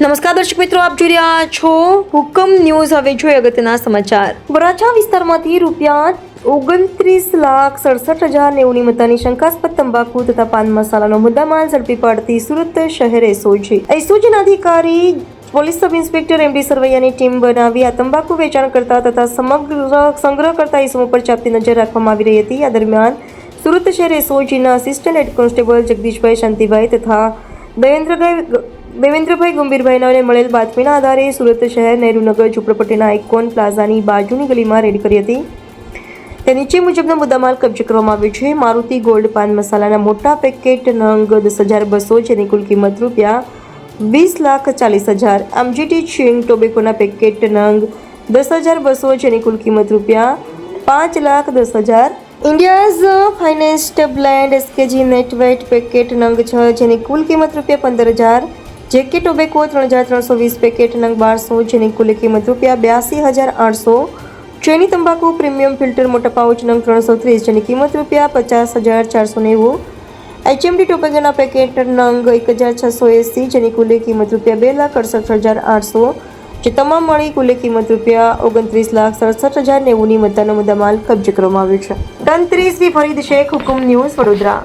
નમસ્કાર દર્શક મિત્રો, આપ જોઈ રહ્યા છો હુકમ ન્યૂઝ. હવે જોઈએ અગત્યના સમાચાર. વરાછા વિસ્તારમાંથી રૂપિયા ઓગણત્રીસ લાખ સડસઠ હજાર નેવુંની મતાની શંકાસ્પદ તંબાકુ તથા પાન મસાલાનો મુદ્દામાલ ઝડપી પાડતી સુરત શહેર એસઓજી. એસઓજીના અધિકારી, પોલીસ સબ ઇન્સ્પેક્ટર એમડી સરવૈયાની ટીમ બનાવી આ તંબાકુ વેચાણ કરતા તથા સમગ્ર સંગ્રહ કરતા ઇસમો પર ચાપતી નજર રાખવામાં આવી રહી હતી. આ દરમિયાન સુરત શહેર એસઓજીના assistant head constable Jagdishbhai Shantibhai તથા દેવેન્દ્રભાઈ દેવેન્દ્રભાઈ ગંભીરભાઈનાને મળેલ બાતમીના આધારે સુરત શહેર નહેરુનગર ઝુંપડપટ્ટીના આઇકોન પ્લાઝાની બાજુની ગલીમાં રેડ કરી હતી. તે નીચે મુજબનો મુદ્દામાલ કબજે કરવામાં આવ્યો છે. મારુતિ ગોલ્ડ પાન મસાલાના મોટા પેકેટ નંગ દસ હજાર બસો, જેની કુલ કિંમત રૂપિયા વીસ લાખ ચાલીસ હજાર. આમજીટી ચિંગ ટોબેકોના પેકેટ નંગ દસ હજાર બસો, જેની કુલ કિંમત રૂપિયા પાંચ લાખ દસ હજાર. India's finest blend SKG net weight packet નંગ છ, જેની કુલ કિંમત રૂપિયા પંદર હજાર જેકે ટોબેકો ત્રણ હજાર ત્રણસો વીસ પેકેટ નંગ બારસો, જેની કુલ કિંમત રૂપિયા બ્યાસી હજાર આઠસો. ચેની તંબાકુ પ્રીમિયમ ફિલ્ટર મોટા પાઉચ નંગ ત્રણસો ત્રીસ, જેની કિંમત રૂપિયા પચાસ હજાર ચારસો નેવું. એચએમડી ટોબેકોના પેકેટ નંગ એક હજાર છસો એંસી, જેની કુલ કિંમત રૂપિયા બે લાખ અડસઠ હજાર આઠસો. જે તમામ મળી કુલ કિંમત રૂપિયા ઓગણત્રીસ લાખ સડસઠ હજાર નેવુંની મતદાનો મુદ્દામાલ કબજે કરવામાં આવ્યો છે. ટન ત્રીસની ફરીદ શેખ હુકુમ ન્યૂઝ વડોદરા.